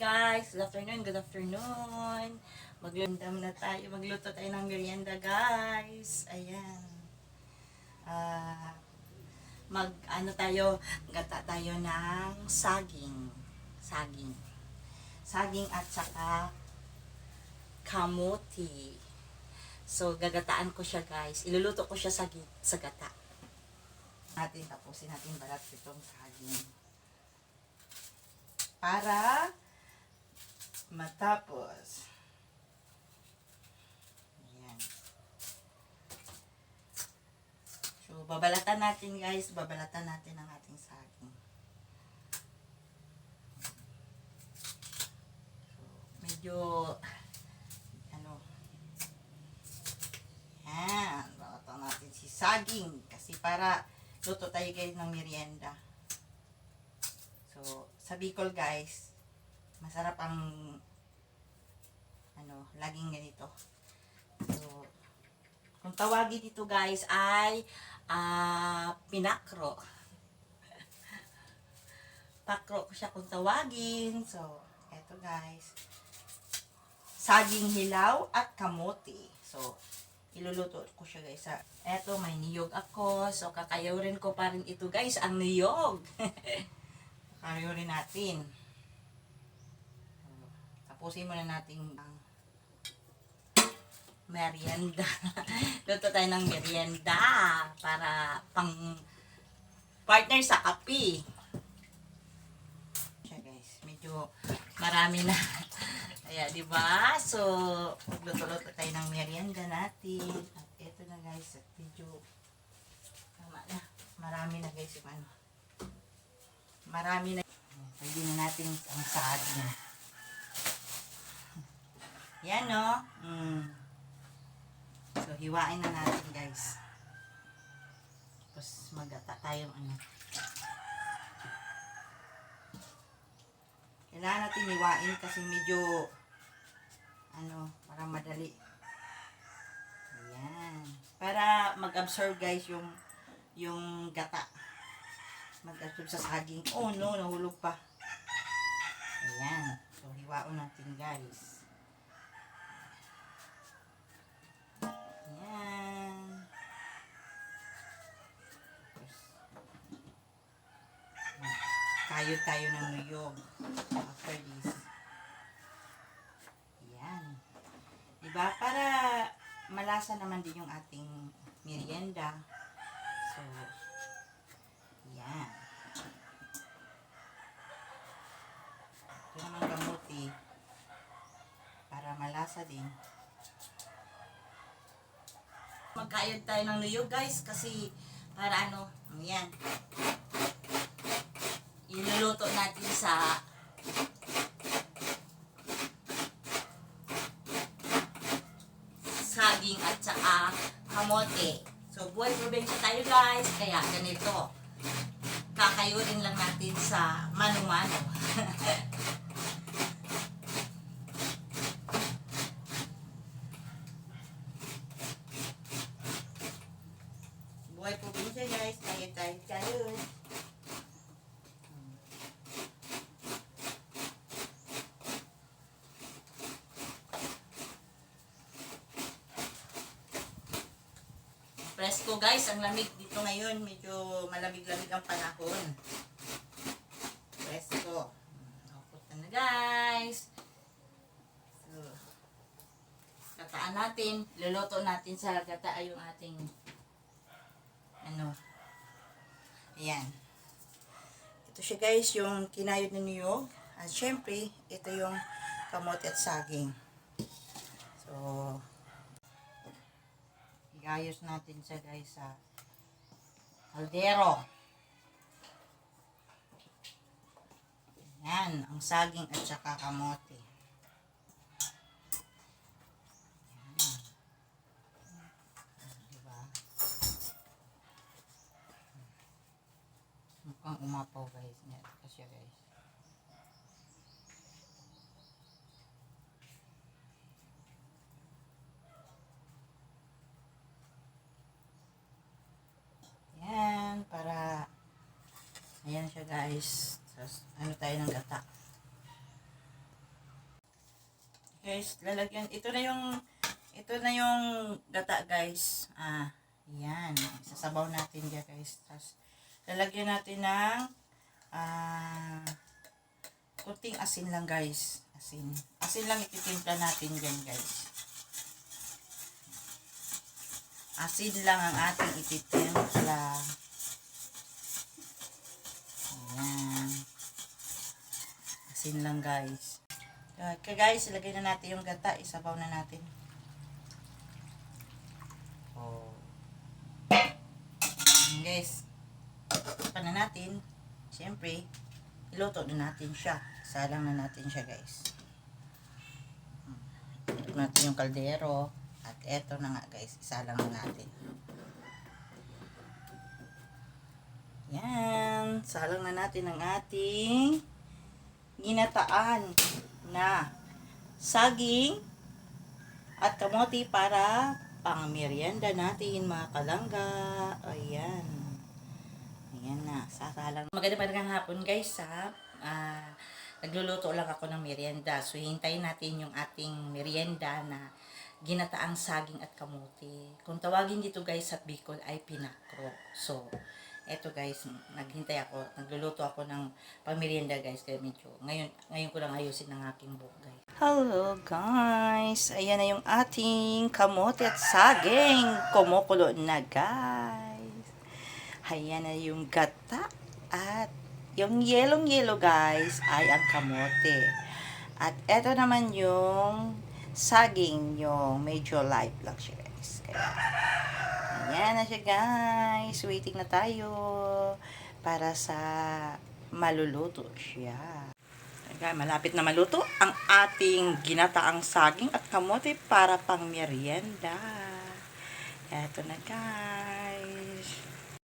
guys. Good afternoon, good afternoon. Maglundam na tayo. Magluto tayo ng merienda guys. Ayan. Ah, mag ano tayo, gata tayo ng saging. Saging. Saging at saka kamuti. So, gagataan ko siya guys. Iluluto ko siya sa, sa gata. Natin, tapusin natin balat itong saging. Para matapos. Ayan. So, babalatan natin guys. Babalatan natin ang ating saging. So, medyo ano yan. Balatan natin si saging. Kasi para luto tayo guys ng merienda. So, sa Bicol guys, masarap ang ano, laging ganito. So, kung tawagin dito guys ay ah pinakro. Pakro ko siya kung tawagin. So, eto guys. Saging hilaw at kamote. So, iluluto ko siya guys sa eto may niyog ako. So, kakayawin ko pa rin ito guys, ang niyog. Kakayawin natin. Tapusin muna natin ang merienda. Luto tayo ng merienda para pang partner sa kape. Siya guys, medyo marami na. Kaya, di ba? So, magluto-luto tayo ng merienda natin. At ito na guys, at medyo tama na. Marami na guys yung ano. Marami na. Pwede na natin ang saging. Yan no. Mm. So, hiwain na natin guys. Tapos magata tayong ano. Kailangan natin hiwain kasi medyo ano, para madali. Ayan. Para mag-absorb guys yung yung gata. Mag-absorb sa saging. Oh no, nahulog pa. Ayan. So, hiwaon natin guys. Ayan. Kayod tayo ng nuyog. After this. Ayan. Diba? Para malasa naman din yung ating merienda. So, yan. Ito naman kamuti. Para malasa din. Magkayod tayo ng nuyog guys kasi para ano, yan. Iluluto natin sa saging at saka kamote. So, buhay probinsya tayo guys. Kaya ganito. Kakayurin lang natin sa mano-mano. buhay probinsya guys. Kaya tayo tayo. Presko guys, ang lamig dito ngayon. Medyo malamig-lamig ang panahon. Presko. Nakapot na na guys. So, kataan natin. Luluto natin sa gata yung ating ano. Ayan. Ito siya guys, yung kinayod na niyog. At syempre, ito yung kamote at saging. So, Igayos natin siya guys sa kaldero. Yan, ang saging at saka kamote. Yan. Diba? Mukhang umapaw guys. Yan, kasi guys. Yan, para ayan siya guys. Tapos, ano tayo ng gata. Guys, lalagyan. Ito na yung, ito na yung gata, guys. Ah, yan. Sasabaw natin dyan, guys. Tapos, lalagyan natin ng, ah, kunting asin lang, guys. Asin. Asin lang ititimpla natin dyan, guys. Asin lang ang ating ititimpla. Ayan. Asin lang, guys. Okay guys, ilagay na natin yung gata. Isabaw na natin. Oh. Guys. Pa na natin. Siyempre, iluto na natin siya. Salang na natin siya guys. Ito natin yung kaldero. At eto na nga guys, isalang na natin. Yan. Salang na natin ang ating ginataan na saging at kamote para pang merienda natin mga kalangga. Ayan. Ayan na. Sasalang. Maganda pa rin hapon guys ha. Ah, nagluluto lang ako ng merienda. So hintayin natin yung ating merienda na ginataang saging at kamote. Kung tawagin dito guys sa Bicol ay pinakro. So, eto guys, naghintay ako, nagluluto ako ng pamerienda guys, kaya medyo, ngayon, ngayon ko lang ayusin ang aking buhok guys. Hello guys, ayan na yung ating kamote at saging, kumukulo na guys. Ayan na yung gata at yung yelong yellow guys ay ang kamote. At eto naman yung saging, yung medyo light lang guys. Kaya, Ayan na siya guys. Waiting na tayo para sa maluluto siya. Ayan, malapit na maluto ang ating ginataang saging at kamote para pang merienda. Eto na guys.